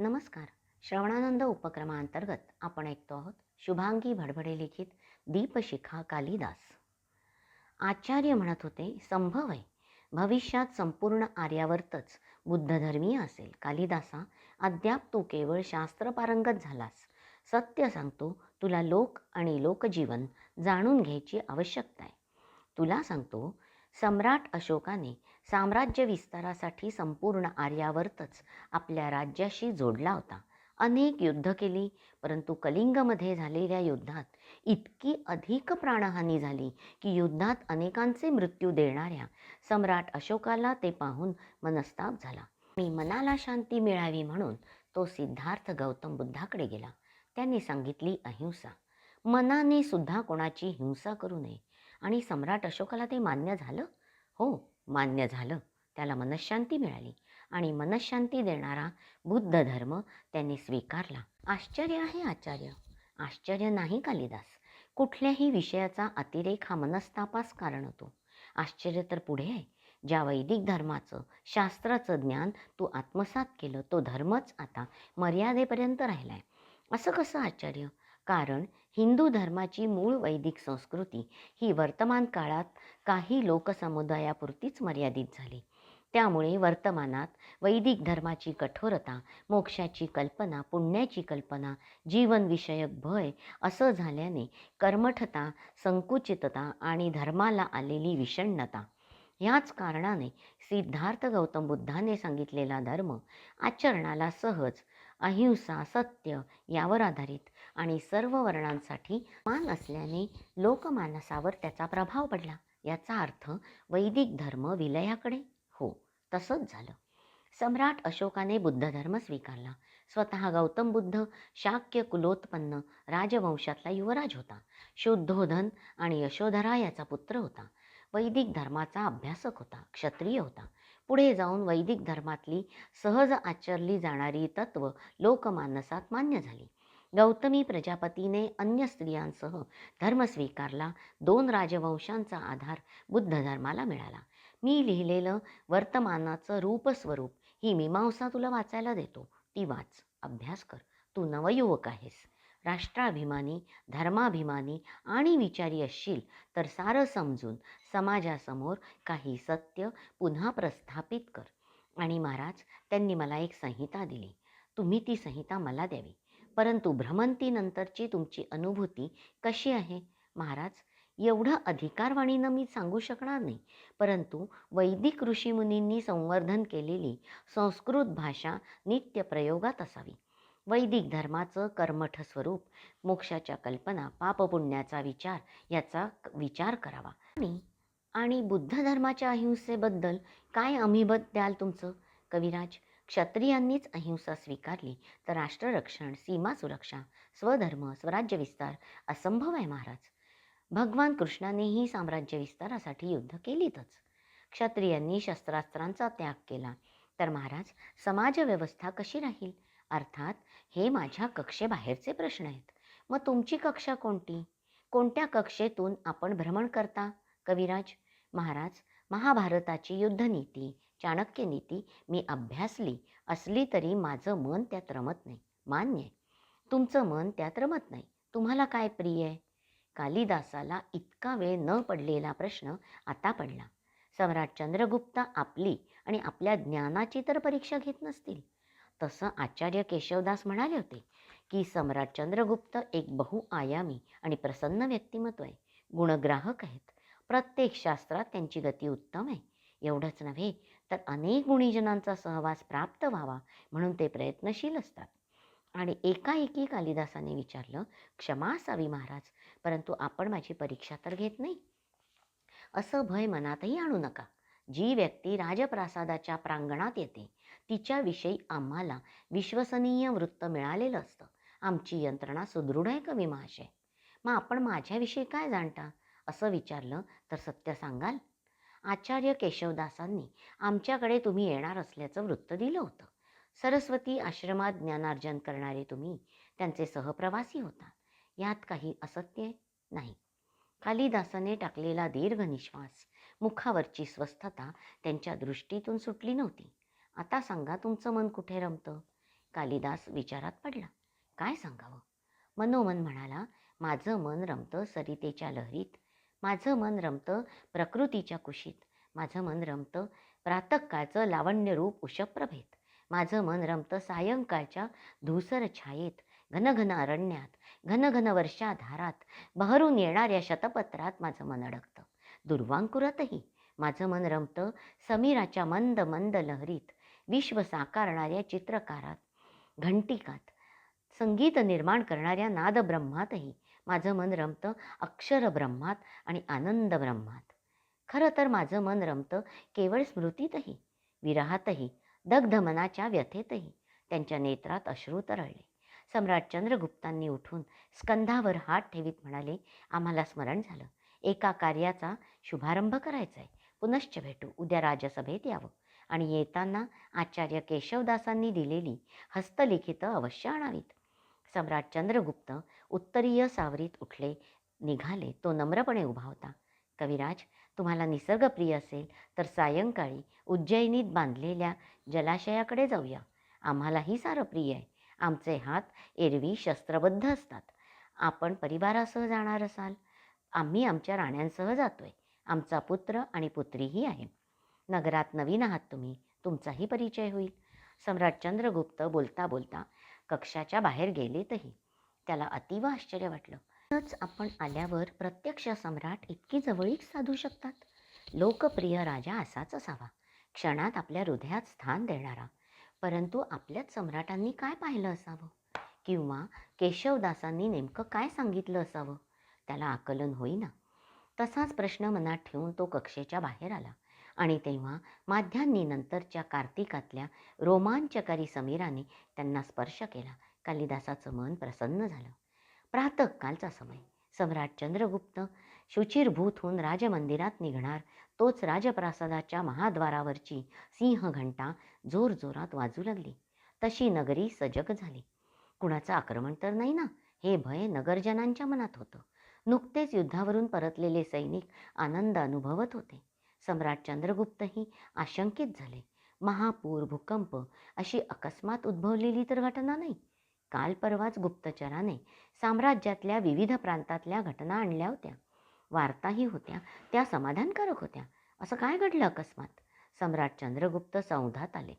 नमस्कार. श्रवणानंद उपक्रमाअंतर्गत आपण ऐकतो आहोत शुभांगी भडभडे लिखित दीपशिखा कालिदास. आचार्य म्हणत होते संभव आहे भविष्यात संपूर्ण आर्यावर्तच बुद्धधर्मीय असेल. कालिदासा अद्याप तू केवळ शास्त्रपारंगत झालास. सत्य सांगतो तुला लोक आणि लोकजीवन जाणून घ्यायची आवश्यकता आहे तुला सांगतो सम्राट अशोकाने साम्राज्य विस्तारासाठी संपूर्ण आर्यावर्तच आपल्या राज्याशी जोडला होता. अनेक युद्ध केली परंतु कलिंगमध्ये झालेल्या युद्धात इतकी अधिक प्राणहानी झाली की युद्धात अनेकांचे मृत्यू देणाऱ्या सम्राट अशोकाला ते पाहून मनस्ताप झाला. आणि मनाला शांती मिळावी म्हणून तो सिद्धार्थ गौतम बुद्धाकडे गेला. त्यांनी सांगितली अहिंसा. मनाने सुद्धा कोणाची हिंसा करू नये. आणि सम्राट अशोकाला ते मान्य झालं. हो मान्य झालं. त्याला मनशांती मिळाली आणि मनशांती देणारा बुद्ध धर्म त्यांनी स्वीकारला. आश्चर्य आहे आचार्य. आश्चर्य नाही कालिदास. कुठल्याही विषयाचा अतिरेक हा मनस्तापास कारण होतो. आश्चर्य तर पुढे आहे. ज्या वैदिक धर्माचं शास्त्राचं ज्ञान तू आत्मसात केलं तो धर्मच आता मर्यादेपर्यंत राहिला आहे असं कसं आश्चर्य कारण हिंदू धर्माची मूळ वैदिक संस्कृती ही वर्तमान काळात काही लोकसमुदायापुरतीच मर्यादित झाली. त्यामुळे वर्तमानात वैदिक धर्माची कठोरता मोक्षाची कल्पना पुण्याची कल्पना जीवनविषयक भय असं झाल्याने कर्मठता संकुचितता आणि धर्माला आलेली विषण्णता ह्याच कारणाने सिद्धार्थ गौतम बुद्धाने सांगितलेला धर्म आचरणाला सहज अहिंसा सत्य यावर आधारित आणि सर्व वर्णांसाठी मान असल्याने लोकमानसावर त्याचा प्रभाव पडला. याचा अर्थ वैदिक धर्म विलयाकडे. हो तसंच झालं. सम्राट अशोकाने बुद्ध धर्म स्वीकारला. स्वतः गौतम बुद्ध शाक्य कुलोत्पन्न राजवंशातला युवराज होता. शुद्धोधन आणि यशोधरा याचा पुत्र होता. वैदिक धर्माचा अभ्यासक होता क्षत्रिय होता. पुढे जाऊन वैदिक धर्मातली सहज आचरली जाणारी तत्व लोकमानसात मान्य झाली. गौतमी प्रजापतीने अन्य स्त्रियांसह धर्म स्वीकारला. दोन राजवंशांचा आधार बुद्ध धर्माला मिळाला. मी लिहिलेलं वर्तमानाचं रूपस्वरूप ही मीमांसा तुला वाचायला देतो. ती वाच अभ्यास कर. तू नवयुवक आहेस. राष्ट्राभिमानी धर्माभिमानी आणि विचारी असशील तर सारं समजून समाजासमोर काही सत्य पुन्हा प्रस्थापित कर. आणि महाराज त्यांनी मला एक संहिता दिली. तुम्ही ती संहिता मला द्यावी. परंतु भ्रमंतीनंतरची तुमची अनुभूती कशी आहे? महाराज एवढं अधिकारवाणीनं मी सांगू शकणार नाही. परंतु वैदिक ऋषीमुनींनी संवर्धन केलेली संस्कृत भाषा नित्यप्रयोगात असावी. वैदिक धर्माचं कर्मठ स्वरूप मोक्षाच्या कल्पना पापपुण्याचा विचार याचा विचार करावा. आणि आणि बुद्ध धर्माच्या अहिंसेबद्दल काय अमिबत द्याल तुमचं? कविराज क्षत्रियांनीच अहिंसा स्वीकारली तर राष्ट्ररक्षण सीमा सुरक्षा स्वधर्म स्वराज्य विस्तार असंभव आहे महाराज. भगवान कृष्णानेही साम्राज्य विस्तारासाठी युद्ध केलीतच. क्षत्रियांनी शस्त्रास्त्रांचा त्याग केला. तर महाराज समाजव्यवस्था कशी राहील? अर्थात हे माझ्या कक्षेबाहेरचे प्रश्न आहेत. मग तुमची कक्षा कोणती? कोणत्या कक्षेतून आपण भ्रमण करता? कविराज महाराज महाभारताची युद्धनीती चाणक्य नीती मी अभ्यासली असली तरी माझं मन त्यात रमत नाही. मान्य आहे. तुमचं मन त्यात रमत नाही. तुम्हाला काय प्रिय आहे? कालिदासाला इतका वेळ न पडलेला प्रश्न आता पडला. सम्राट चंद्रगुप्त आपली आणि आपल्या ज्ञानाची तर परीक्षा घेत नसतील. तसं आचार्य केशवदास म्हणाले होते की सम्राट चंद्रगुप्त एक बहुआयामी आणि प्रसन्न व्यक्तिमत्व आहे. गुणग्राहक आहेत. प्रत्येक शास्त्रात त्यांची गती उत्तम आहे. एवढंच नव्हे तर अनेक गुणीजनांचा सहवास प्राप्त व्हावा म्हणून ते प्रयत्नशील असतात. आणि एकाएकी कालिदासाने विचारलं क्षमा असावी महाराज परंतु आपण माझी परीक्षा तर घेत नाही. असं भय मनातही आणू नका. जी व्यक्ती राजप्रासादाच्या प्रांगणात येते तिच्याविषयी आम्हाला विश्वसनीय वृत्त मिळालेलं असतं. आमची यंत्रणा सुदृढ आहे कवी महाशय. मग आपण माझ्याविषयी काय जाणता? असं विचारलं तर सत्य सांगाल. आचार्य केशवदासांनी आमच्याकडे तुम्ही येणार असल्याचं वृत्त दिलं होतं. सरस्वती आश्रमात ज्ञानार्जन करणारे तुम्ही त्यांचे सहप्रवासी होता. यात काही असत्य नाही. कालिदासाने टाकलेला दीर्घ निश्वास मुखावरची स्वस्थता त्यांच्या दृष्टीतून सुटली नव्हती. आता सांगा तुमचं मन कुठे रमतं? कालिदास विचारात पडला. काय सांगावं? मनोमन म्हणाला माझं मन रमतं सरितेच्या लहरीत माझं मन रमतं प्रकृतीच्या कुशीत. माझं मन रमतं प्रातकाळचं लावण्यरूप उषप्रभेत माझं मन रमतं सायंकाळच्या धूसर छायेत घनघन अरण्यात घनघन वर्षाधारात. बहरून येणाऱ्या शतपत्रात माझं मन अडकतं. दुर्वांकुरातही माझं मन रमतं समीराच्या मंद मंद लहरीत विश्व साकारणाऱ्या चित्रकारात घंटिकात. संगीत निर्माण करणाऱ्या नादब्रह्मातही माझं मन रमतं अक्षर ब्रह्मात आणि आनंद ब्रह्मात. खरं तर माझं मन रमतं केवळ स्मृतीतही विरहातही दग्ध मनाच्या व्यथेतही त्यांच्या नेत्रात अश्रू तरळले. सम्राट चंद्रगुप्तांनी उठून स्कंधावर हात ठेवीत म्हणाले आम्हाला स्मरण झालं. एका कार्याचा शुभारंभ करायचा आहे पुनश्च भेटू. उद्या राजसभेत यावं. आणि येताना आचार्य केशवदासांनी दिलेली हस्तलिखितं अवश्य आणावीत. सम्राट चंद्रगुप्त उत्तरीय सावरीत उठले निघाले तो नम्रपणे उभा होता. कविराज तुम्हाला निसर्गप्रिय असेल तर सायंकाळी उज्जैनीत बांधलेल्या जलाशयाकडे जाऊया. आम्हालाही सारं प्रिय आहे. आमचे हात एरवी शस्त्रबद्ध असतात. आपण परिवारासह जाणार असाल. आम्ही आमच्या राण्यांसह जातोय. आमचा पुत्र आणि पुत्रीही आहे. नगरात नवीन आहात तुम्ही. तुमचाही परिचय होईल. सम्राट चंद्रगुप्त बोलता बोलता कक्षाच्या बाहेर गेलेतही. त्याला अतीव आश्चर्य वाटलं. तरच आपण आल्यावर प्रत्यक्ष सम्राट इतकी जवळीक साधू शकतात? लोकप्रिय राजा असाच असावा. क्षणात आपल्या हृदयात स्थान देणारा. परंतु आपल्याच सम्राटांनी काय पाहिलं असावं? किंवा केशवदासांनी नेमकं काय सांगितलं असावं? त्याला आकलन होईना. तसाच प्रश्न मनात ठेवून तो कक्षेच्या बाहेर आला. आणि तेव्हा माध्यांनी नंतरच्या कार्तिकातल्या रोमांचकारी समीराने त्यांना स्पर्श केला. कालिदासाचं मन प्रसन्न झालं. प्रातःकालचा समय. सम्राट चंद्रगुप्त शुचिरभूत होऊन राजमंदिरात निघणार. तोच राजप्रासादाच्या महाद्वारावरची सिंहघंटा जोरजोरात वाजू लागली. तशी नगरी सजग झाली. कुणाचं आक्रमण तर नाही ना? हे भय नगरजनांच्या मनात होतं. नुकतेच युद्धावरून परतलेले सैनिक आनंद अनुभवत होते. सम्राट चंद्रगुप्तही आशंकित झाले. महापूर भूकंप अशी अकस्मात उद्भवलेली तर घटना नाही. काल परवाच गुप्तचराने साम्राज्यातल्या विविध प्रांतातल्या घटना आणल्या होत्या. वार्ताही होत्या त्या समाधानकारक होत्या. असं काय घडलं अकस्मात? सम्राट चंद्रगुप्त संधात आले.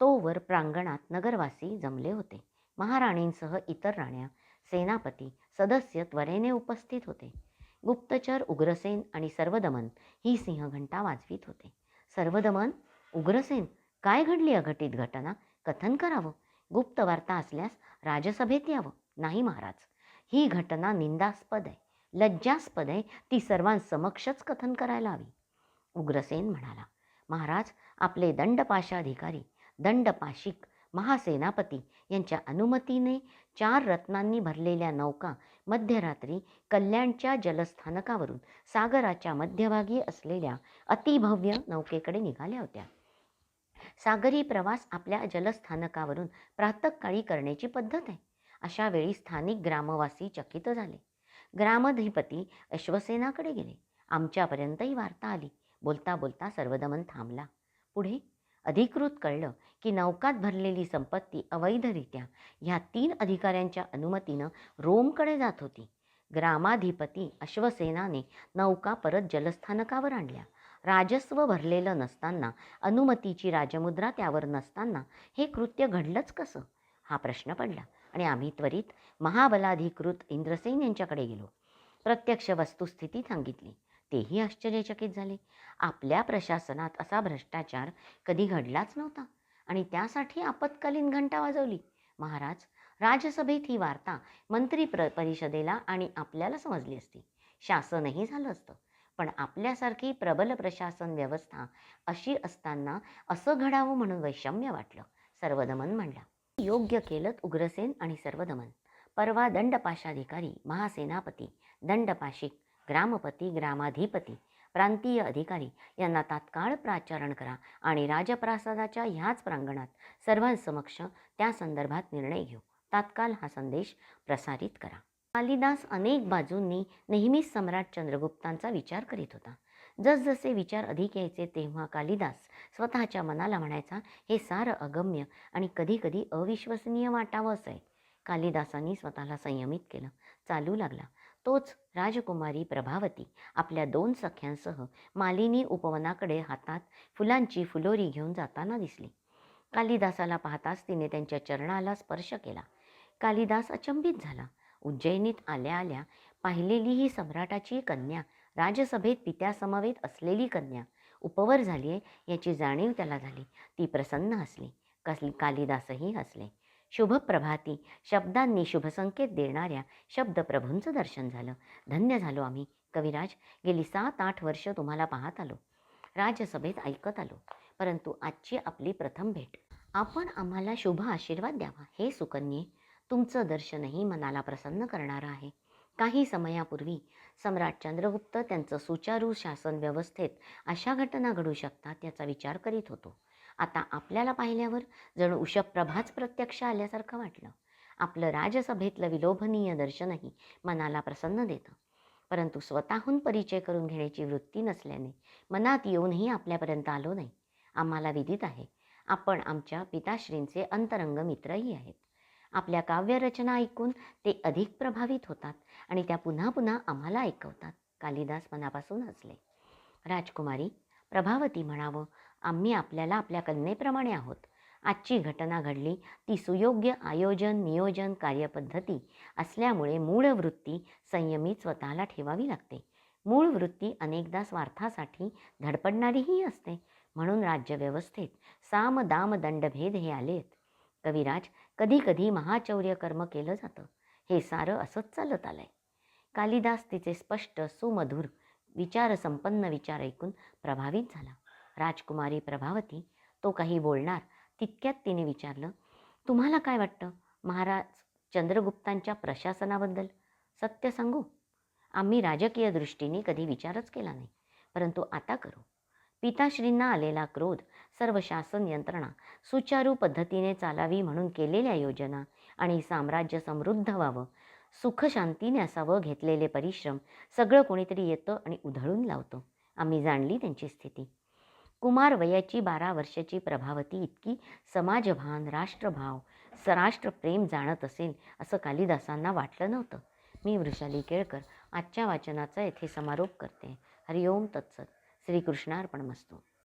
तोवर प्रांगणात नगरवासी जमले होते. महाराणींसह इतर राण्या सेनापती सदस्य त्वरेने उपस्थित होते. गुप्तचर उग्रसेन आणि सर्वदमन ही सिंहघंटा वाजवीत होते. सर्वदमन उग्रसेन काय घडली अघटित घटना? कथन करावं? गुप्त वार्ता असल्यास राजसभेत यावं? नाही महाराज ही घटना निंदास्पद आहे. लज्जास्पद आहे. ती सर्वांसमक्षच कथन करायला हवी. उग्रसेन म्हणाला महाराज आपले दंडपाशाधिकारी दंडपाशिक महासेनापती यांच्या अनुमतीने चार रत्नांनी भरलेल्या नौका मध्यरात्री कल्याणच्या जलस्थानकावरून सागराच्या मध्यभागी असलेल्या अतिभव्य नौकेकडे निघाल्या होत्या. सागरी प्रवास आपल्या जलस्थानकावरून प्रातःकाळी करण्याची पद्धत आहे. अशा वेळी स्थानिक ग्रामवासी चकित झाले. ग्रामधिपती अश्वसेनाकडे गेले. आमच्यापर्यंतही वार्ता आली. बोलता बोलता सर्वदमन थांबला. पुढे अधिकृत कळलं की नौकात भरलेली संपत्ती अवैधरित्या ह्या तीन अधिकाऱ्यांच्या अनुमतीनं रोमकडे जात होती. ग्रामाधिपती अश्वसेनाने नौका परत जलस्थानकावर आणल्या. राजस्व भरलेलं नसताना अनुमतीची राजमुद्रा त्यावर नसताना हे कृत्य घडलंच कसं? हा प्रश्न पडला आणि आम्ही त्वरित महाबलाधिकृत इंद्रसेन यांच्याकडे गेलो. प्रत्यक्ष वस्तुस्थिती सांगितली. तेही आश्चर्यचकित झाले. आपल्या प्रशासनात असा भ्रष्टाचार कधी घडलाच नव्हता आणि त्यासाठी आपत्कालीन घंटा वाजवली. महाराज राज्यसभेत ही वार्ता मंत्री प्र परिषदेला आणि आपल्याला समजली असती. शासनही झालं असतं. पण आपल्यासारखी प्रबल प्रशासन व्यवस्था अशी असताना असं घडावं म्हणून वैषम्य वाटलं. सर्वदमन म्हणला योग्य केलत उग्रसेन आणि सर्वदमन. परवा दंडपाशाधिकारी महासेनापती दंडपाशिक ग्रामपती ग्रामाधिपती प्रांतीय अधिकारी यांना तात्काळ प्राचारण करा आणि राजप्रासादाच्या ह्याच प्रांगणात सर्वांसमक्ष त्या संदर्भात निर्णय घेऊ. तात्काळ हा संदेश प्रसारित करा. कालिदास अनेक बाजूंनी नेहमीच सम्राट चंद्रगुप्तांचा विचार करीत होता. जसजसे विचार अधिक यायचे तेव्हा कालिदास स्वतःच्या मनाला म्हणायचा हे सारं अगम्य आणि कधीकधी अविश्वसनीय वाटावं आहे कालिदासांनी स्वतःला संयमित केलं. चालू लागला. तोच राजकुमारी प्रभावती आपल्या दोन सख्यांसह मालिनी उपवनाकडे हातात फुलांची फुलोरी घेऊन जाताना दिसली. कालिदासाला पाहताच तिने त्यांच्या चरणाला स्पर्श केला. कालिदास अचंबित झाला. उज्जैनीत आल्या आल्या पाहिलेली ही सम्राटाची कन्या राजसभेत पित्यासमवेत असलेली कन्या उपवर झाली आहे याची जाणीव त्याला झाली. ती प्रसन्न हसली. कसली कालिदासही हसले. शुभप्रभाती. शब्दांनी शुभसंकेत देणाऱ्या शब्दप्रभूंचं दर्शन झालं. धन्य झालो आम्ही. कविराज गेली सात आठ वर्ष तुम्हाला पाहत आलो. राज्यसभेत ऐकत आलो. परंतु आजची आपली प्रथम भेट. आपण आम्हाला शुभ आशीर्वाद द्यावा हे सुकन्ये. तुमचं दर्शनही मनाला प्रसन्न करणारं आहे. काही समयापूर्वी सम्राट चंद्रगुप्त त्यांचं सुचारू शासन व्यवस्थेत अशा घटना घडू शकतात याचा विचार करीत होतो. आता आपल्याला पाहिल्यावर जणू उषप्रभाच प्रत्यक्ष आल्यासारखं वाटलं. आपलं राजसभेतलं विलोभनीय दर्शनही मनाला प्रसन्न देतं. परंतु स्वतःहून परिचय करून घेण्याची वृत्ती नसल्याने मनात येऊनही आपल्यापर्यंत आलो नाही. आम्हाला विदित आहे आपण आमच्या पिताश्रींचे अंतरंग मित्रही आहेत. आपल्या काव्यरचना ऐकून ते अधिक प्रभावित होतात आणि त्या पुन्हा पुन्हा आम्हाला ऐकवतात कालिदास मनापासून हसले. राजकुमारी प्रभावती म्हणावं आम्ही आपल्याला आपल्या कन्येप्रमाणे आहोत. आजची घटना घडली. ती सुयोग्य आयोजन नियोजन कार्यपद्धती असल्यामुळे मूळ वृत्ती संयमित स्वतःला ठेवावी लागते. मूळ वृत्ती अनेकदा स्वार्थासाठी धडपडणारीही असते. म्हणून राज्यव्यवस्थेत साम दाम दंडभेद हे आलेत. कविराज कधी कधी महाचौर्य कर्म केलं जातं. हे सारं असंच चालत आलंय. कालिदास तिचे स्पष्ट सुमधुर विचारसंपन्न विचार ऐकून प्रभावित झाला. राजकुमारी प्रभावती तो काही बोलणार तितक्यात तिने विचारलं तुम्हाला काय वाटतं महाराज चंद्रगुप्तांच्या प्रशासनाबद्दल? सत्य सांगू? आम्ही राजकीय दृष्टीने कधी विचारच केला नाही परंतु आता करू. पिताश्रींना आलेला क्रोध सर्व शासन यंत्रणा सुचारू पद्धतीने चालावी म्हणून केलेल्या योजना आणि साम्राज्य समृद्ध व्हावं सुखशांतीने असावं घेतलेले परिश्रम सगळं कोणीतरी येतं आणि उधळून लावतो. आम्ही जाणली त्यांची स्थिती. कुमार वयाची बारा वर्षाची प्रभावती इतकी समाजभान राष्ट्रभाव सराष्ट्रप्रेम जाणत असेल असं कालिदासांना वाटलं नव्हतं. मी वृषाली केळकर आजच्या वाचनाचा येथे समारोप करते. हरिओम तत्सत. श्रीकृष्णार्पण मस्तू